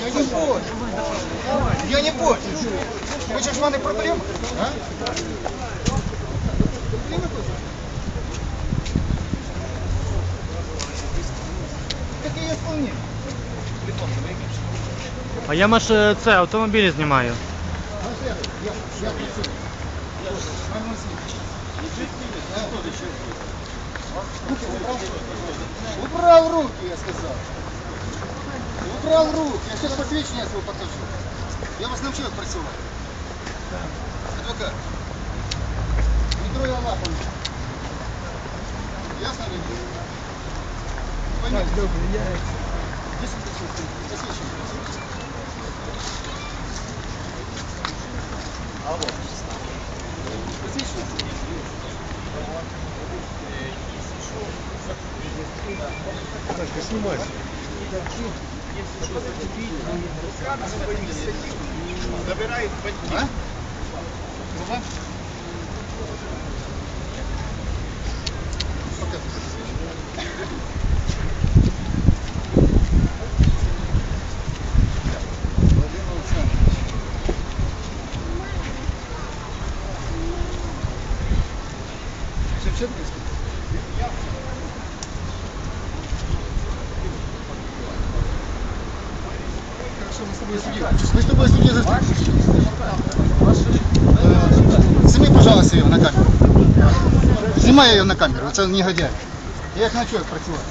Я не понял. Я не понял. Хочешь мене проблем? А? Какие исполнения? А я маш е, це автомобілі знімаю. Убрал руки, я сказал. Убрал руки. Я сейчас посвящение свое покажу. Я вас научил працювати. Адвокат. Трогай лапами. Ясно ли? Понятно. Здесь посвящение. Забирають батьків. А? Куда? Показывай. Владимир Александрович. Шевченківський? Хорошо, мы с тобой судьи. Мы с тобой судьи за Сними, пожалуйста, ее на камеру. Знімай її на камеру, це негодяй. Я як навчу, як працювати.